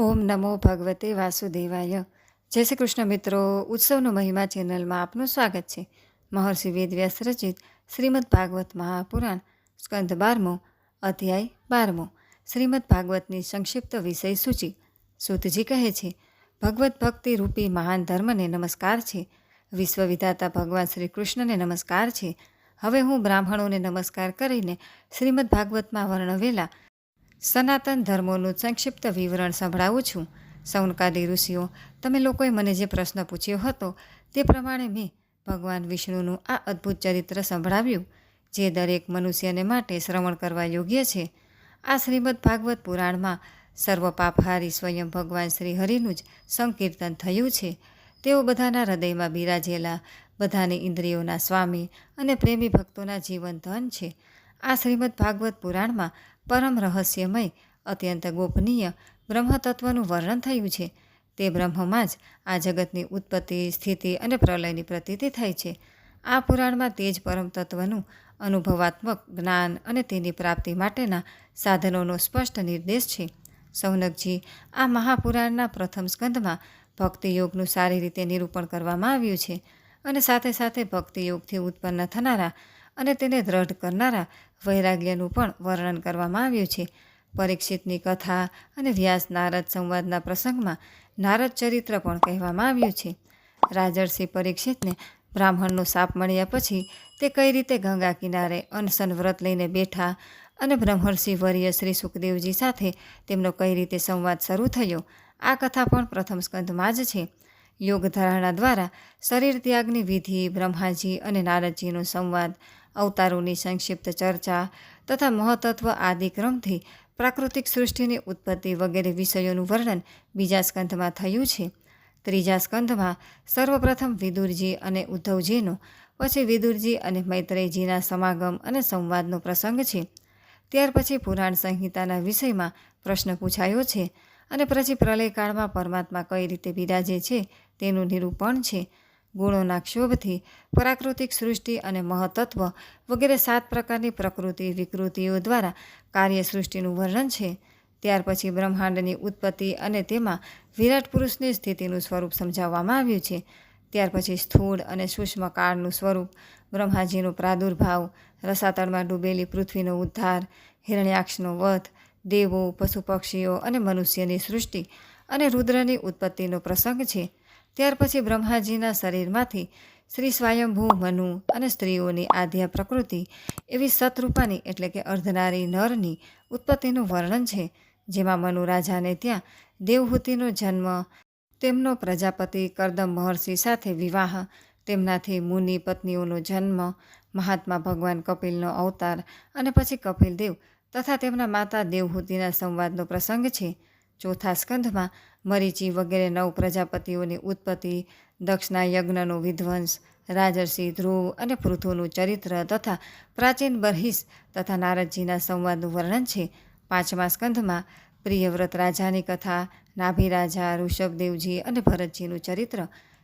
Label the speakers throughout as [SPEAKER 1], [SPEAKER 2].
[SPEAKER 1] ઓમ નમો ભગવતે વાસુદેવાય. જય શ્રી કૃષ્ણ મિત્રો, ઉત્સવનો મહિમા ચેનલમાં આપનું સ્વાગત છે. મહર્ષિ વેદવ્યાસ રચિત શ્રીમદ ભાગવત મહાપુરાણ, સ્કંદ બારમો, અધ્યાય બારમો. શ્રીમદ ભાગવતની સંક્ષિપ્ત વિષય સૂચિ. સુતજી કહે છે, ભગવત ભક્તિ રૂપી મહાન ધર્મને નમસ્કાર છે. વિશ્વવિધાતા ભગવાન શ્રી કૃષ્ણને નમસ્કાર છે. હવે હું બ્રાહ્મણોને નમસ્કાર કરીને શ્રીમદ ભાગવતમાં વર્ણવેલા સનાતન ધર્મોનું સંક્ષિપ્ત વિવરણ સંભળાવું છું. સૌનકાદી ઋષિઓ, તમે લોકોએ મને જે પ્રશ્ન પૂછ્યો હતો, તે પ્રમાણે મેં ભગવાન વિષ્ણુનું આ અદ્ભુત ચરિત્ર સંભળાવ્યું, જે દરેક મનુષ્યને માટે શ્રવણ કરવા યોગ્ય છે. આ શ્રીમદ ભાગવત પુરાણમાં સર્વ પાપહારી સ્વયં ભગવાન શ્રી હરિનું જ સંકીર્તન થયું છે. તેઓ બધાના હૃદયમાં બિરાજેલા, બધાની ઇન્દ્રિયોના સ્વામી અને પ્રેમી ભક્તોના જીવન ધન છે. આ શ્રીમદ ભાગવત પુરાણમાં પરમ રહસ્યમય, અત્યંત ગોપનીય બ્રહ્મતત્વનું વર્ણન થયું છે. તે બ્રહ્મમાં જ આ જગતની ઉત્પત્તિ, સ્થિતિ અને પ્રલયની પ્રતીતિ થાય છે. આ પુરાણમાં તે જ પરમ તત્વનું અનુભવાત્મક જ્ઞાન અને તેની પ્રાપ્તિ માટેના સાધનોનો સ્પષ્ટ નિર્દેશ છે. સૌનકજી, આ મહાપુરાણના પ્રથમ સ્કંદમાં ભક્તિયોગનું સારી રીતે નિરૂપણ કરવામાં આવ્યું છે અને સાથે સાથે ભક્તિયોગથી ઉત્પન્ન થનારા અને તેને દ્રઢ કરનારા વૈરાગ્યનું પણ વર્ણન કરવામાં આવ્યું છે. પરીક્ષિતની કથા અને વ્યાસ નારદ સંવાદના પ્રસંગમાં નારદ ચરિત્ર પણ કહેવામાં આવ્યું છે. રાજર્ષિ પરીક્ષિતને બ્રાહ્મણનો સાપ મળ્યા પછી તે કઈ રીતે ગંગા કિનારે અનશન વ્રત લઈને બેઠા અને બ્રહ્મર્ષિ વર્ય શ્રી સુખદેવજી સાથે તેમનો કઈ રીતે સંવાદ શરૂ થયો, આ કથા પણ પ્રથમ સ્કંધમાં જ છે. યોગ ધારણા દ્વારા શરીર ત્યાગની વિધિ બ્રહ્માજી અને નારદજીનો સંવાદ અવતારોની સંક્ષિપ્ત ચર્ચા તથા મહતત્વ આદિ ક્રમથી પ્રાકૃતિક સૃષ્ટિની ઉત્પત્તિ વગેરે વિષયોનું વર્ણન બીજા સ્કંધમાં થયું છે. ત્રીજા સ્કંધમાં સર્વપ્રથમ વિદુરજી અને ઉદ્ધવજીનો, પછી વિદુરજી અને મૈત્રેયજીના સમાગમ અને સંવાદનો પ્રસંગ છે. ત્યાર પછી પુરાણ સંહિતાના વિષયમાં પ્રશ્ન પૂછાયો છે અને પછી પ્રલયકાળમાં પરમાત્મા કઈ રીતે બિરાજે છે તેનું નિરૂપણ છે. ગુણોના ક્ષોભથી પ્રાકૃતિક સૃષ્ટિ અને મહતત્વ વગેરે સાત પ્રકારની પ્રકૃતિ, વિકૃતિઓ દ્વારા કાર્ય સૃષ્ટિનું વર્ણન છે. ત્યાર પછી બ્રહ્માંડની ઉત્પત્તિ અને તેમાં વિરાટ પુરુષની સ્થિતિનું સ્વરૂપ સમજાવવામાં આવ્યું છે. ત્યાર પછી સ્થૂળ અને સૂક્ષ્મ કાળનું સ્વરૂપ, બ્રહ્માજીનો પ્રાદુર્ભાવ, રસાતળમાં ડૂબેલી પૃથ્વીનો ઉદ્ધાર, હિરણ્યાક્ષનો વધ, દેવો, પશુ પક્ષીઓ અને મનુષ્યની સૃષ્ટિ અને રુદ્રની ઉત્પત્તિનો પ્રસંગ છે. ત્યાર પછી બ્રહ્માજીના શરીરમાંથી શ્રી સ્વયંભૂ, મનુ અને સ્ત્રીઓની આદ્યા પ્રકૃતિ એવી સતરૂપાની એટલે કે અર્ધનારી નરની ઉત્પત્તિનું વર્ણન છે, જેમાં મનુ રાજાને ત્યાં દેવહૂતિનો જન્મ, તેમનો પ્રજાપતિ કરદમ મહર્ષિ સાથે વિવાહ, તેમનાથી મુનિ પત્નીઓનો જન્મ, મહાત્મા ભગવાન કપિલનો અવતાર અને પછી કપિલદેવ તથા તેમના માતા દેવહૂતિના સંવાદનો પ્રસંગ છે. ચોથા સ્કંધમાં મરીચી વગેરે નવ પ્રજાપતિઓની ઉત્પત્તિ, દક્ષના યજ્ઞનો વિધ્વંસ, રાજર્ષિ, ધ્રુવ અને પૃથુનું ચરિત્ર તથા પ્રાચીન બરહિસ તથા નારદજીના સંવાદનું વર્ણન છે. પાંચમા સ્કંધમાં પ્રિયવ્રત રાજાની કથા નાભી રાજા ઋષભદેવજી અને ભરતજીનું ચરિત્ર,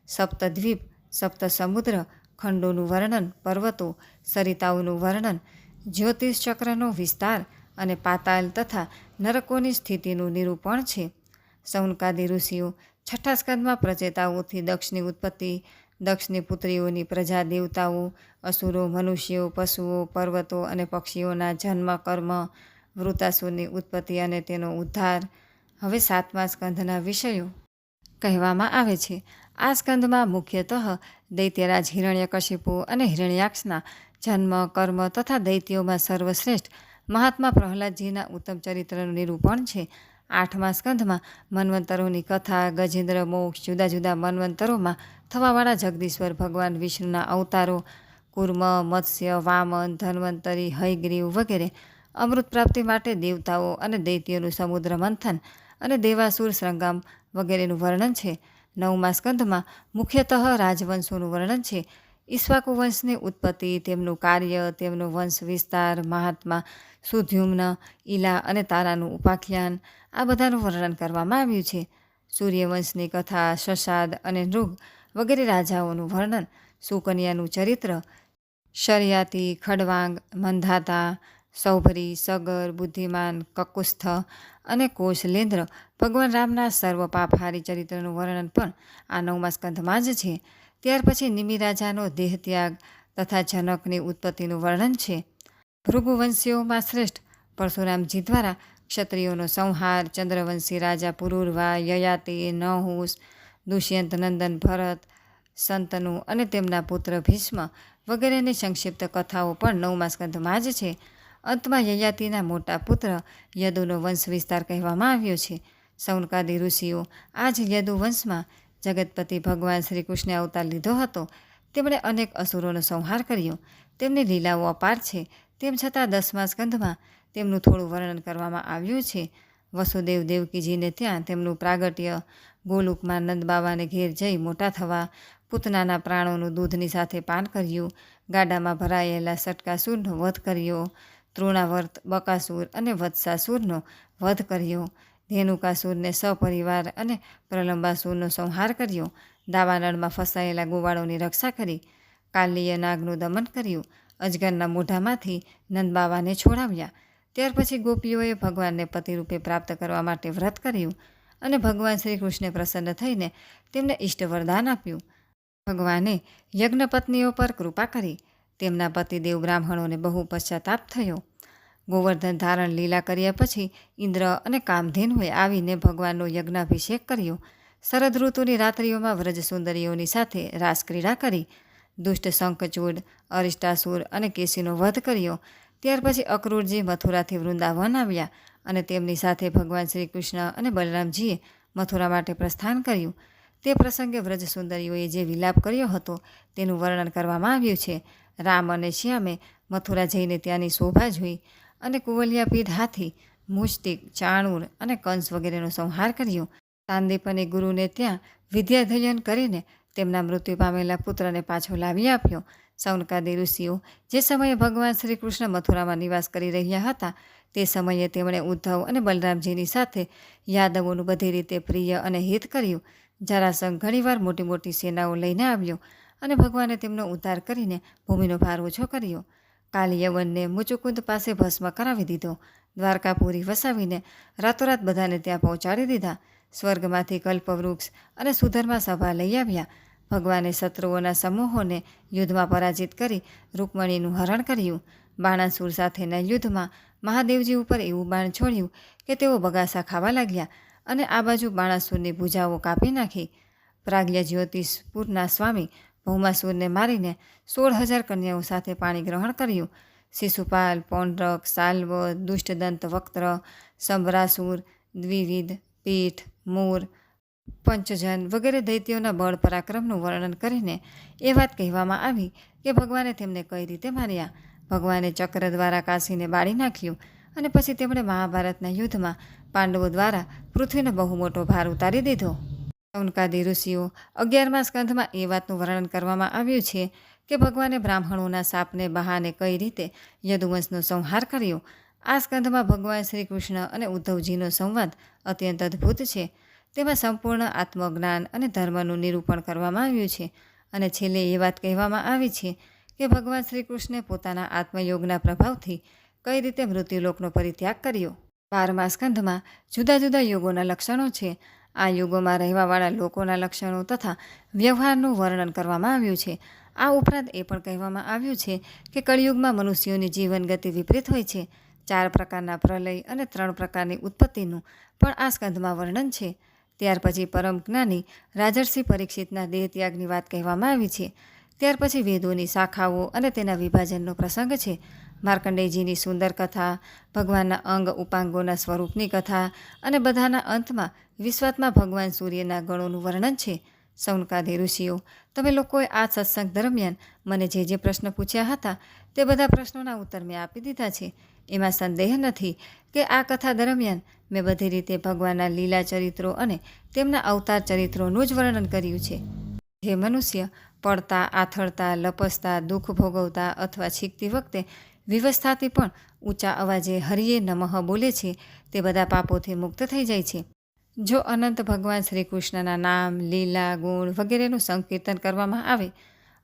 [SPEAKER 1] સપ્તદ્વીપ સપ્ત સમુદ્ર ખંડોનું વર્ણન, પર્વતો, સરિતાઓનું વર્ણન જ્યોતિષ ચક્રનો વિસ્તાર અને પાતાલ તથા નરકોની સ્થિતિનું નિરૂપણ છે. સૌનકાદી ઋષિઓ છઠ્ઠા સ્કંદમાં પ્રચેતાઓથી દક્ષની ઉત્પત્તિ, દક્ષની પુત્રીઓની પ્રજા દેવતાઓ, અસુરો, મનુષ્યો, પશુઓ, પર્વતો અને પક્ષીઓના જન્મ, કર્મ, વૃતાસુરની ઉત્પત્તિ અને તેનો ઉદ્ધાર. હવે સાતમા સ્કંધના વિષયો. કહેવામાં આવે છે, આ સ્કંદમાં મુખ્યતઃ દૈત્યરાજ હિરણ્યકશિપુ અને હિરણ્યાક્ષના જન્મ, કર્મ તથા દૈત્યોમાં સર્વશ્રેષ્ઠ મહાત્મા પ્રહલાદજીના ઉત્તમ ચરિત્રનું નિરૂપણ છે. આઠમા સ્કંધમાં મન્વંતરોની કથા, ગજેન્દ્ર મોક્ષ, જુદા જુદા મન્વંતરોમાં થવાવાળા જગદીશ્વર ભગવાન વિષ્ણુના અવતારો, કુર્મ, મત્સ્ય, વામન, ધન્વંતરી, હયગ્રીવ વગેરે અમૃત પ્રાપ્તિ માટે દેવતાઓ અને દૈત્યોનું સમુદ્ર મંથન અને દેવાસુર સંગ્રામ વગેરેનું વર્ણન છે. નવમા સ્કંધમાં મુખ્યતઃ રાજવંશોનું વર્ણન છે. ઈશ્વાકુ વંશની ઉત્પત્તિ, તેમનું કાર્ય, તેમનો વંશ વિસ્તાર, મહાત્મા સુધ્યુમ્ન ઈલા અને તારાનું ઉપાખ્યાન, આ બધાનું વર્ણન કરવામાં આવ્યું છે. સૂર્યવંશની કથા, શશાદ અને નૃગ વગેરે રાજાઓનું વર્ણન, સુકન્યાનું ચરિત્ર, શરિયાતી, ખડવાંગ, મંધાતા, સૌભરી, સગર, બુદ્ધિમાન, કકુસ્થ અને કોશલેન્દ્ર ભગવાન રામના સર્વ પાપહારી ચરિત્રનું વર્ણન પણ આ નવમા સ્કંધમાં જ છે. ત્યાર પછી નિમિ રાજાનો દેહત્યાગ તથા જનકની ઉત્પત્તિનું વર્ણન છે. ભૃગુવંશીઓમાં શ્રેષ્ઠ પરશુરામજી દ્વારા ક્ષત્રિયોનો સંહાર, ચંદ્રવંશી રાજા પુરુરવા, યયાતિ, નહુસ, દુષ્યંત નંદન ભરત, સંતનુ અને તેમના પુત્ર ભીષ્મ વગેરેની સંક્ષિપ્ત કથાઓ પણ નવમા સ્કંધમાં જ છે. અંતમાં યયાતિના મોટા પુત્ર યદુનો વંશ વિસ્તાર કહેવામાં આવ્યો છે. સૌનકાદી ઋષિઓ આ જ યદુ જગતપતિ ભગવાન શ્રી કૃષ્ણે અવતાર લીધો હતો, તેમણે અનેક અસુરોનો સંહાર કર્યો. તેમની લીલાઓ અપાર છે, તેમ છતાં દસમા સ્કંધમાં તેમનું થોડું વર્ણન કરવામાં આવ્યું છે. વસુદેવ દેવકીજીને ત્યાં તેમનું પ્રાગટ્ય ગોલુકમાં નંદ બાબાને ઘેર જઈ મોટા થવા પૂતનાના પ્રાણોનું દૂધની સાથે પાન કર્યું, ગાડામાં ભરાયેલા સટકાસુરનો વધ કર્યો, તૃણાવર્ત બકાસુર અને વત્સાસુરનો વધ કર્યો. ધેનુકાસુરને સપરિવાર અને પ્રલંબાસુરનો સંહાર કર્યો. દાવાનળમાં ફસાયેલા ગોવાળોની રક્ષા કરી. કાલીય નાગનું દમન કર્યું. અજગરના મોઢામાંથી નંદબાવાને છોડાવ્યા. ત્યાર પછી ગોપીઓએ ભગવાનને પતિરૂપે પ્રાપ્ત કરવા માટે વ્રત કર્યું અને ભગવાન શ્રી કૃષ્ણે પ્રસન્ન થઈને તેમને ઈષ્ટ વરદાન આપ્યું. ભગવાને યજ્ઞપત્નીઓ પર કૃપા કરી. તેમના પતિદેવ બ્રાહ્મણોને બહુ પશ્ચાતાપ થયો. ગોવર્ધન ધારણ લીલા કર્યા પછી ઇન્દ્ર અને કામધેનુએ આવીને ભગવાનનો યજ્ઞાભિષેક કર્યો. શરદ ઋતુની રાત્રિઓમાં વ્રજસુંદરીઓની સાથે રાસક્રીડા કરી, દુષ્ટ શંખચૂડ, અરિષ્ટાસુર અને કેસીનો વધ કર્યો. ત્યાર પછી અક્રૂરજી મથુરાથી વૃંદાવન આવ્યા અને તેમની સાથે ભગવાન શ્રી કૃષ્ણ અને બલરામજીએ મથુરા માટે પ્રસ્થાન કર્યું. તે પ્રસંગે વ્રજસુંદરીઓએ જે વિલાપ કર્યો હતો તેનું વર્ણન કરવામાં આવ્યું છે. રામ અને શ્યામે મથુરા જઈને ત્યાંની શોભા જોઈ. અને કુવલિયાપીઠ હાથી, મુષ્ટિક, ચાણૂર અને કંસ વગેરેનો સંહાર કર્યો. સાંદીપને ગુરુને ત્યાં વિદ્યાધ્યયન કરીને તેમના મૃત્યુ પામેલા પુત્રને પાછો લાવી આપ્યો. સૌનકાદી ઋષિઓ જે સમયે ભગવાન શ્રી કૃષ્ણ મથુરામાં નિવાસ કરી રહ્યા હતા, તે સમયે તેમણે ઉદ્ધવ અને બલરામજીની સાથે યાદવોનું બધી રીતે પ્રિય અને હિત કર્યું. જરાસંઘ ઘણીવાર મોટી મોટી સેનાઓ લઈને આવ્યો અને ભગવાને તેમનો ઉદ્ધાર કરીને ભૂમિનો ભાર ઓછો કર્યો. કાલિયવનને મુચુકુંદ પાસે ભસ્મ કરાવી દીધો. દ્વારકાપુરી વસાવીને રાતોરાત બધાને ત્યાં પહોંચાડી દીધા. સ્વર્ગમાંથી કલ્પવૃક્ષ અને સુધરમાં સભા લઈ આવ્યા. ભગવાને શત્રુઓના સમૂહોને યુદ્ધમાં પરાજિત કરી રૂકમણીનું હરણ કર્યું. બાણાસુર સાથેના યુદ્ધમાં મહાદેવજી ઉપર એવું બાણ છોડ્યું કે તેઓ બગાસા ખાવા લાગ્યા અને આ બાજુ બાણાસુરની ભૂજાઓ કાપી નાખી. પ્રાગ્ય જ્યોતિષપુરના સ્વામી ભૌમાસુરને મારીને સોળ હજાર કન્યાઓ સાથે પાણી ગ્રહણ કર્યું. શિશુપાલ, પૌંડ્રક, સાલ્વ, દુષ્ટદંત, વક્ત્ર, સંભરાસુર, દ્વિવિધ, પીઠ, મૂર, પંચજન વગેરે દૈત્યોના બળ પરાક્રમનું વર્ણન કરીને એ વાત કહેવામાં આવી કે ભગવાને તેમને કઈ રીતે માર્યા? ભગવાને ચક્ર દ્વારા કાશીને બાળી નાખ્યું અને પછી તેમણે મહાભારતના યુદ્ધમાં પાંડવો દ્વારા પૃથ્વીનો બહુ મોટો ભાર ઉતારી દીધો. સૌનકાદી ઋષિઓ અગિયારમા સ્કંધમાં એ વાતનું વર્ણન કરવામાં આવ્યું છે કે ભગવાને બ્રાહ્મણોના સાપને બહાને કઈ રીતે યદુવંશનો સંહાર કર્યો? આ સ્કંધમાં ભગવાન શ્રી કૃષ્ણ અને ઉદ્ધવજીનો સંવાદ અત્યંત અદ્ભુત છે. તેમાં સંપૂર્ણ આત્મજ્ઞાન અને ધર્મનું નિરૂપણ કરવામાં આવ્યું છે અને છેલ્લે એ વાત કહેવામાં આવી છે કે ભગવાન શ્રી કૃષ્ણે પોતાના આત્મયોગના પ્રભાવથી કઈ રીતે મૃત્યુલોકનો પરિત્યાગ કર્યો? બારમા સ્કંધમાં જુદા જુદા યોગોના લક્ષણો છે. આ યુગોમાં રહેવાવાળા લોકોના લક્ષણો તથા વ્યવહારનું વર્ણન કરવામાં આવ્યું છે. આ ઉપરાંત એ પણ કહેવામાં આવ્યું છે કે કળિયુગમાં મનુષ્યોની જીવન ગતિ વિપરીત હોય છે. ચાર પ્રકારના પ્રલય અને ત્રણ પ્રકારની ઉત્પત્તિનું પણ આ સ્કંધમાં વર્ણન છે. ત્યાર પછી પરમ જ્ઞાની રાજર્ષિ પરીક્ષિતના દેહત્યાગની વાત કહેવામાં આવી છે. ત્યાર પછી વેદોની શાખાઓ અને તેના વિભાજનનો પ્રસંગ છે. માર્કંડેયજીની સુંદર કથા, ભગવાનના અંગ ઉપાંગોના સ્વરૂપની કથા અને બધાના અંતમાં વિશ્વાત્મા ભગવાન સૂર્યના ગણોનું વર્ણન છે. સૌનકાદી ઋષિઓ, તમે લોકોએ આ સત્સંગ દરમિયાન મને જે જે પ્રશ્ન પૂછ્યા હતા તે બધા પ્રશ્નોના ઉત્તર મેં આપી દીધા છે. એમાં સંદેહ નથી કે આ કથા દરમિયાન મેં બધી રીતે ભગવાનના લીલા ચરિત્રો અને તેમના અવતાર ચરિત્રોનું જ વર્ણન કર્યું છે. જે મનુષ્ય પડતા આથડતા લપસતા, દુઃખ ભોગવતા અથવા છીકતી વખતે વિવસ્થાથી પણ ઊંચા અવાજે હરિયે નમઃ બોલે છે, તે બધા પાપોથી મુક્ત થઈ જાય છે. જો અનંત ભગવાન શ્રી કૃષ્ણના નામ, લીલા, ગુણ વગેરેનું સંકીર્તન કરવામાં આવે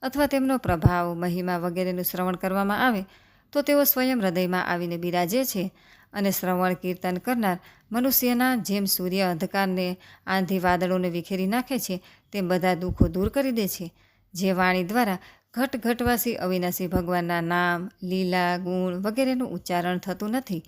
[SPEAKER 1] અથવા તેમનો પ્રભાવ, મહિમા વગેરેનું શ્રવણ કરવામાં આવે, તો તેઓ સ્વયં હૃદયમાં આવીને બિરાજે છે અને શ્રવણ કીર્તન કરનાર મનુષ્યના જેમ સૂર્ય અંધકારને આંધી વાદળોને વિખેરી નાખે છે, તેમ બધા દુઃખો દૂર કરી દે છે. જે વાણી દ્વારા ઘટ ઘટવાસી અવિનાશી ભગવાનના નામ, લીલા, ગુણ વગેરેનું ઉચ્ચારણ થતું નથી.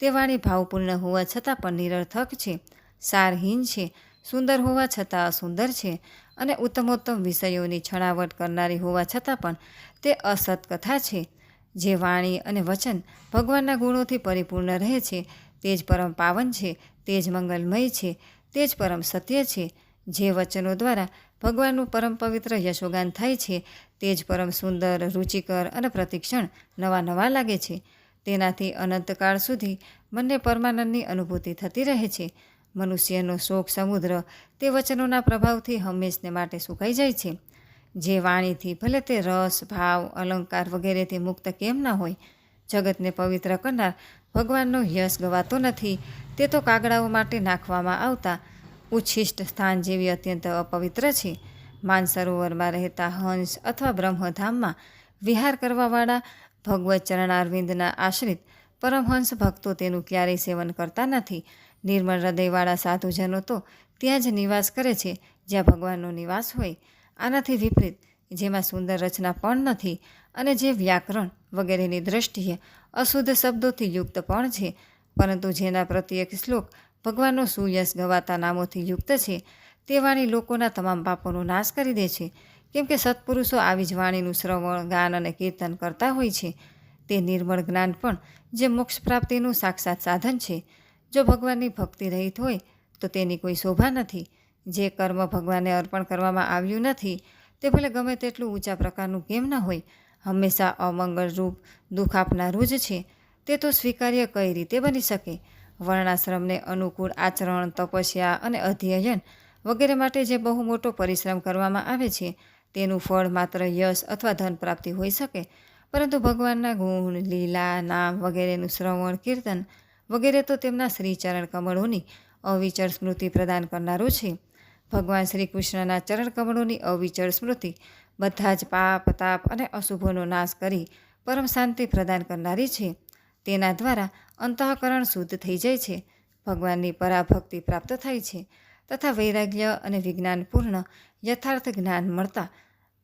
[SPEAKER 1] તે વાણી ભાવપૂર્ણ હોવા છતાં પણ નિરર્થક છે. સારહીન છે. સુંદર હોવા છતાં અસુંદર છે. અને ઉત્તમોત્તમ વિષયોની છણાવટ કરનારી હોવા છતાં પણ તે અસત કથા છે. જે વાણી અને વચન ભગવાનના ગુણોથી પરિપૂર્ણ રહે છે, તે જ પરમ પાવન છે, તે જ મંગલમય છે, તે જ પરમ સત્ય છે. જે વચનો દ્વારા ભગવાનનું પરમ પવિત્ર યશોગાન થાય છે, તે જ પરમ સુંદર, રુચિકર અને પ્રતિક્ષણ નવા નવા લાગે છે. તેનાથી અનંતકાળ સુધી મનને પરમાનંદની અનુભૂતિ થતી રહે છે. મનુષ્યનો શોક સમુદ્ર તે વચનોના પ્રભાવથી હંમેશને માટે સુકાઈ જાય છે. જે વાણીથી ભલે તે રસ, ભાવ, અલંકાર વગેરેથી મુક્ત કેમ ના હોય, જગતને પવિત્ર કરનાર ભગવાનનો યશ ગવાતો નથી, તે તો કાગડાઓ માટે નાખવામાં આવતા ઉચ્છિષ્ટ સ્થાન જેવી અત્યંત અપવિત્ર છે. માનસરોવરમાં રહેતા હંસ અથવા બ્રહ્મધામમાં વિહાર કરવાવાળા ભગવત ચરણારવિંદના આશ્રિત પરમહંસ ભક્તો તેનું ક્યારેય સેવન કરતા નથી. નિર્મળ હૃદયવાળા સાધુજનો તો ત્યાં જ નિવાસ કરે છે, જ્યાં ભગવાનનો નિવાસ હોય. આનાથી વિપરીત, જેમાં સુંદર રચના પણ નથી અને જે વ્યાકરણ વગેરેની દ્રષ્ટિએ અશુદ્ધ શબ્દોથી યુક્ત પણ છે. પરંતુ જેના પ્રત્યેક શ્લોક ભગવાનનો સુયશ ગવાતા નામોથી યુક્ત છે. તે વાણી લોકોના તમામ પાપોનો નાશ કરી દે છે. કેમ કે સત્પુરુષો આવી જ વાણીનું શ્રવણ, ગાન અને કીર્તન કરતા હોય છે. તે નિર્મળ જ્ઞાન પણ જે મોક્ષ પ્રાપ્તિનું સાક્ષાત સાધન છે. જો ભગવાનની ભક્તિ રહિત હોય, તો તેની કોઈ શોભા નથી. જે કર્મ ભગવાનને અર્પણ કરવામાં આવ્યું નથી, તે ભલે ગમે તેટલું ઊંચા પ્રકારનું કેમ ન હોય, હંમેશા અમંગળરૂપ દુઃખ આપનારું જ છે. તે તો સ્વીકાર્ય કઈ રીતે બની શકે? વર્ણાશ્રમને અનુકૂળ આચરણ, તપસ્યા અને અધ્યયન વગેરે માટે જે બહુ મોટો પરિશ્રમ કરવામાં આવે છે, તેનું ફળ માત્ર યશ અથવા ધન પ્રાપ્તિ હોઈ શકે. પરંતુ ભગવાનના ગુણ, લીલા, નામ વગેરેનું શ્રવણ, કીર્તન વગેરે તો તેમના શ્રીચરણ કમળોની અવિચળ સ્મૃતિ પ્રદાન કરનારું છે. ભગવાન શ્રી કૃષ્ણના ચરણ કમળોની અવિચળ સ્મૃતિ બધા જ પાપ, તાપ અને અશુભોનો નાશ કરી પરમ શાંતિ પ્રદાન કરનારી છે. તેના દ્વારા અંતઃકરણ શુદ્ધ થઈ જાય છે. ભગવાનની પરાભક્તિ પ્રાપ્ત થાય છે. તથા વૈરાગ્ય અને વિજ્ઞાનપૂર્ણ યથાર્થ જ્ઞાન મળતા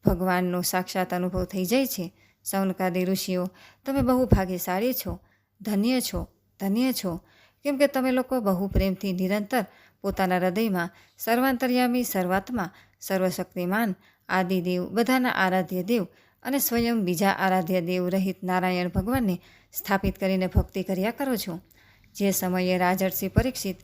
[SPEAKER 1] ભગવાનનો સાક્ષાત અનુભવ થઈ જાય છે. સૌનકાદી ઋષિઓ, તમે બહુ ભાગ્યશાળી છો, ધન્ય છો ધન્ય છો. કેમ કે તમે લોકો બહુ પ્રેમથી નિરંતર પોતાના હૃદયમાં સર્વાંતર્યામી, સર્વાત્મા, સર્વશક્તિમાન, આદિદેવ, બધાના આરાધ્ય દેવ અને સ્વયં બીજા આરાધ્ય દેવ રહિત નારાયણ ભગવાનને સ્થાપિત કરીને ભક્તિ કર્યા કરો છો. જે સમયે રાજર્ષિ પરીક્ષિત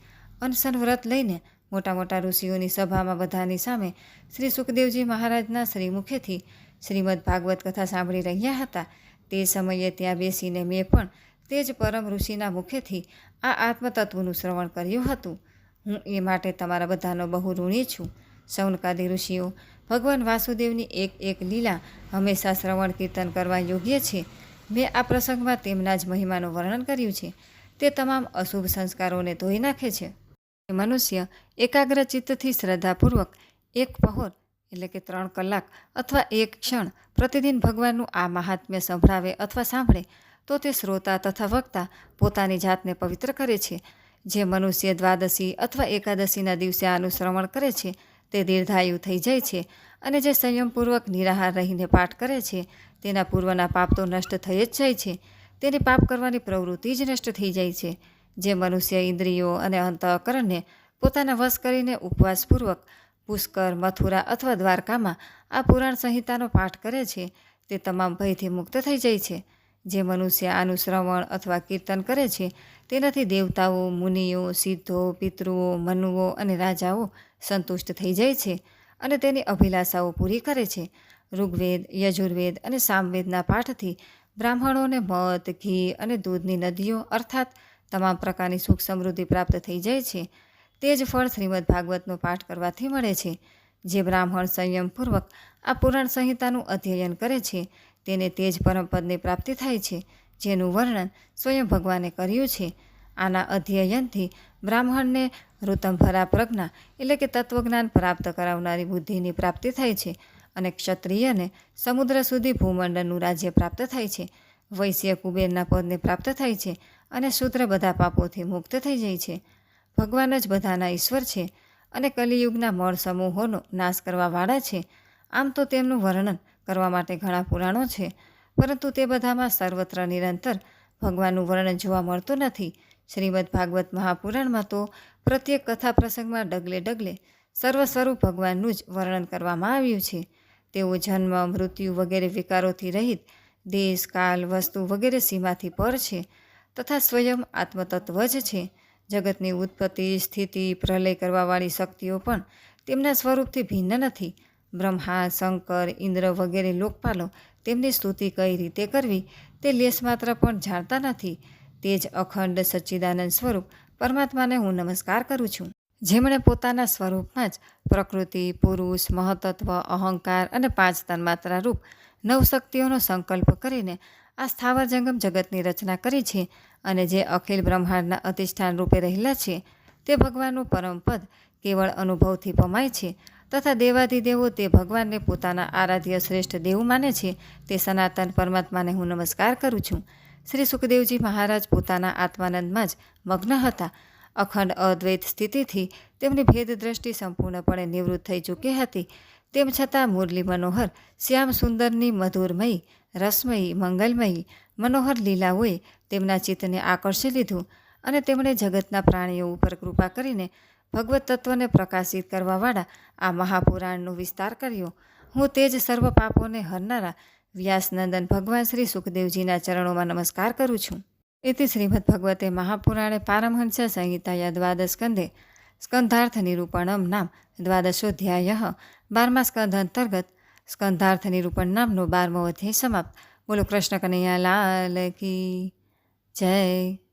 [SPEAKER 1] અનશન વ્રત લઈને મોટા મોટા ઋષિઓની સભામાં બધાની સામે શ્રી સુખદેવજી મહારાજના શ્રી મુખેથી શ્રીમદ ભાગવત કથા સાંભળી રહ્યા હતા. તે સમયે ત્યાં બેસીને મેં પણ તે જ પરમ ઋષિના મુખેથી આ આત્મતત્વનું શ્રવણ કર્યું હતું. હું એ માટે તમારા બધાનો બહુ ઋણી છું. સૌનકાદી ઋષિઓ ભગવાન વાસુદેવની એક એક લીલા હંમેશા શ્રવણ કીર્તન કરવા યોગ્ય છે. મેં આ પ્રસંગમાં તેમના જ મહિમાનું વર્ણન કર્યું છે. તે તમામ અશુભ સંસ્કારોને ધોઈ નાખે છે. મનુષ્ય એકાગ્ર ચિત્તથી શ્રદ્ધાપૂર્વક એક પહોર એટલે કે ત્રણ કલાક અથવા એક ક્ષણ પ્રતિદિન ભગવાનનું આ મહાત્મ્ય સંભળાવે અથવા સાંભળે, તો તે શ્રોતા તથા વક્તા પોતાની જાતને પવિત્ર કરે છે. જે મનુષ્ય દ્વાદશી અથવા એકાદશીના દિવસે આનું શ્રવણ કરે છે તે દીર્ઘાયુ થઈ જાય છે અને જે સંયમપૂર્વક નિરાહાર રહીને પાઠ કરે છે, તેના પૂર્વના પાપ તો નષ્ટ થઈ જ જાય છે. તેની પાપ કરવાની પ્રવૃત્તિ જ નષ્ટ થઈ જાય છે. જે મનુષ્ય ઇન્દ્રિયો અને અંતઃકરણને પોતાના વશ કરીને ઉપવાસપૂર્વક પુષ્કર, મથુરા અથવા દ્વારકામાં આ પુરાણ સંહિતાનો પાઠ કરે છે, તે તમામ ભયથી મુક્ત થઈ જાય છે. જે મનુષ્ય આનું શ્રવણ અથવા કીર્તન કરે છે, તેનાથી દેવતાઓ, મુનિઓ, સિદ્ધો, પિતૃઓ, મનુઓ અને રાજાઓ સંતુષ્ટ થઈ જાય છે અને તેની અભિલાષાઓ પૂરી કરે છે. ઋગ્વેદ, યજુર્વેદ અને સામવેદના પાઠથી બ્રાહ્મણોને મધ, ઘી અને દૂધની નદીઓ અર્થાત તમામ પ્રકારની સુખ સમૃદ્ધિ પ્રાપ્ત થઈ જાય છે. તે જ ફળ શ્રીમદ ભાગવતનો પાઠ કરવાથી મળે છે. જે બ્રાહ્મણ સંયમપૂર્વક આ પુરાણ સંહિતાનું અધ્યયન કરે છે, તેને તે જ પરમપદની પ્રાપ્તિ થાય છે, જેનું વર્ણન સ્વયં ભગવાને કર્યું છે. આના અધ્યયનથી બ્રાહ્મણને ઋતંભરા પ્રજ્ઞા એટલે કે તત્વજ્ઞાન પ્રાપ્ત કરાવનારી બુદ્ધિની પ્રાપ્તિ થાય છે અને ક્ષત્રિયને સમુદ્ર સુધી ભૂમંડળનું રાજ્ય પ્રાપ્ત થાય છે. વૈશ્ય કુબેરના પદને પ્રાપ્ત થાય છે અને શૂદ્ર બધા પાપોથી મુક્ત થઈ જાય છે. ભગવાન જ બધાના ઈશ્વર છે અને કલિયુગના મળ સમૂહોનો નાશ કરવાવાળા છે. આમ તો તેમનું વર્ણન કરવા માટે ઘણા પુરાણો છે, પરંતુ તે બધામાં સર્વત્ર નિરંતર ભગવાનનું વર્ણન જોવા મળતું નથી. શ્રીમદ ભાગવત મહાપુરાણમાં તો પ્રત્યેક કથા પ્રસંગમાં ડગલે ડગલે સર્વસ્વરૂપ ભગવાનનું જ વર્ણન કરવામાં આવ્યું છે. તેઓ જન્મ, મૃત્યુ વગેરે વિકારોથી રહિત, દેશ, કાલ, વસ્તુ વગેરે સીમાથી પર છે તથા સ્વયં આત્મતત્વ જ છે. જગતની ઉત્પત્તિ, સ્થિતિ, પ્રલય કરવાવાળી શક્તિઓ પણ તેમના સ્વરૂપથી ભિન્ન નથી. બ્રહ્મા, શંકર, ઇન્દ્ર વગેરે લોકપાલો તેમની સ્તુતિ કઈ રીતે કરવી તે લેશ માત્ર પણ જાણતા નથી. તે જ અખંડ સચ્ચિદાનંદ સ્વરૂપ પરમાત્માને હું નમસ્કાર કરું છું. જેમણે પોતાના સ્વરૂપમાં જ પ્રકૃતિ, પુરુષ, મહતત્વ, અહંકાર અને પાંચ તન્માત્રા રૂપ નવશક્તિઓનો સંકલ્પ કરીને આ સ્થાવર જંગમ જગતની રચના કરી છે અને જે અખિલ બ્રહ્માંડના અધિષ્ઠાન રૂપે રહેલા છે, તે ભગવાનનું પરમપદ કેવળ અનુભવથી પમાય છે તથા દેવાધિદેવો તે ભગવાનને પોતાના આરાધ્ય શ્રેષ્ઠ દેવ માને છે તે સનાતન પરમાત્માને હું નમસ્કાર કરું છું. શ્રી સુખદેવજી મહારાજ પોતાના આત્માનંદમાં જ મગ્ન હતા. અખંડ અદ્વૈત સ્થિતિથી તેમની ભેદ દ્રષ્ટિ સંપૂર્ણપણે નિવૃત્ત થઈ ચૂકી હતી. તેમ છતાં મુરલી મનોહર, શ્યામ સુંદરની મધુરમયી, રસમયી, મંગલમયી મનોહર લીલાઓએ તેમના ચિત્તને આકર્ષી લીધું અને તેમણે જગતના પ્રાણીઓ ઉપર કૃપા કરીને ભગવત તત્વને પ્રકાશિત કરવાવાળા આ મહાપુરાણનો વિસ્તાર કર્યો. હું તે જ સર્વ પાપોને હરનારા વ્યાસનંદન ભગવાન શ્રી સુખદેવજીના ચરણોમાં નમસ્કાર કરું છું. એથી શ્રીમદ ભગવતે મહાપુરાણે પારમહંસ સંહિતાયા દ્વાદશ સ્કંદે સ્કંધાર્થ નિરૂપણમ નામ દ્વાદશોધ્યાય બારમા સ્કંધ અંતર્ગત સ્કંધાર્થ નિરૂપણ નામનો બારમો અધ્યાય સમાપ્ત. બોલો કૃષ્ણ કનૈયા લાલ કી જય.